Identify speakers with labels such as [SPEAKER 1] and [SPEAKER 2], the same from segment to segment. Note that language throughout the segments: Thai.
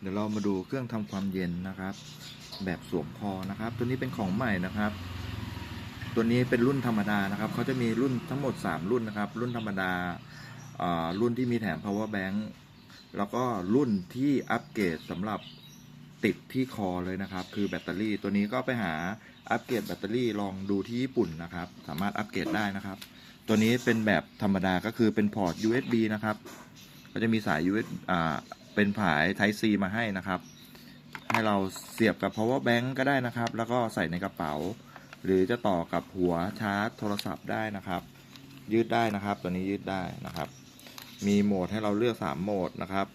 [SPEAKER 1] เดี๋ยวเรามาดูเครื่องทำความเย็นนะครับ แบบสวมคอนะครับ ตัวนี้เป็นของใหม่นะครับ ตัวนี้เป็นรุ่นธรรมดานะครับเขาจะมีรุ่นทั้งหมด 3 รุ่นนะครับ รุ่นธรรมดาอ่ารุ่นที่มีแถม power bank แล้วก็รุ่นที่อัปเกรดสำหรับติดที่คอเลยนะครับ คือแบตเตอรี่ตัวนี้ก็ไปหาอัปเกรดแบตเตอรี่ลองดูที่ญี่ปุ่นนะครับ สามารถอัปเกรดได้นะครับ ตัวนี้เป็นแบบธรรมดาก็คือเป็นพอร์ต USB นะครับ ก็จะมีสาย USB อ่า เป็นผาย Type C มาให้นะครับ ให้เราเสียบกับ power bank ก็ได้นะครับ แล้วก็ใส่ในกระเป๋า หรือจะต่อกับหัวชาร์จโทรศัพท์ได้นะครับ ยืดได้นะครับ ตัวนี้ยืดได้นะครับ มีโหมดให้เราเลือก 3 โหมดนะครับ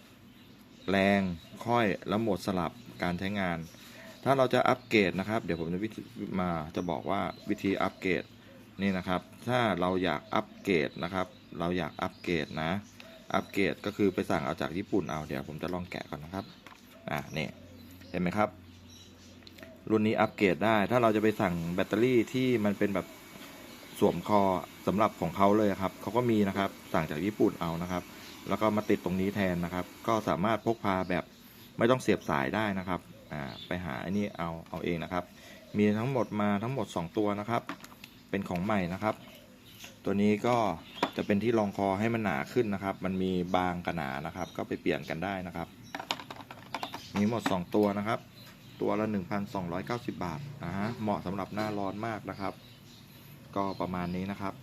[SPEAKER 1] แรงค่อยและโหมดสลับการใช้งาน ถ้าเราจะอัปเกรดนะครับ เดี๋ยวผมจะวิธีมาจะบอกว่าวิธีอัปเกรดนี่นะครับ ถ้าเราอยากอัปเกรดนะครับ เราอยากอัปเกรดนะ อัปเกรดก็คือไปสั่งเอาจากญี่ปุ่นเอาเดี๋ยวผมจะลองแกะก่อนนะครับอ่านี่เห็นไหมครับ รุ่นนี้อัปเกรดได้ ถ้าเราจะไปสั่งแบตเตอรี่ที่มันเป็นแบบสวมคอสำหรับของเขาเลยครับเขาก็มีนะครับ สั่งจากญี่ปุ่นเอานะครับ แล้วก็มาติดตรงนี้แทนนะครับ ก็สามารถพกพาแบบไม่ต้องเสียบสายได้นะครับอ่าไปหาอ้นี่เอาเอาเองนะครับ มีทั้งหมดมาทั้งหมด 2 ตัวนะครับ เป็นของใหม่นะครับ ตัวนี้ก็ จะเป็นที่รองคอให้มันหนาขึ้นนะครับ มันมีบางกับหนานะครับ ก็ไปเปลี่ยนกันได้นะครับ มีหมด 2 ตัวนะครับ ตัวละ 1,290 บาทนะฮะเหมาะสำหรับหน้าร้อนมากนะครับ ก็ประมาณนี้นะครับ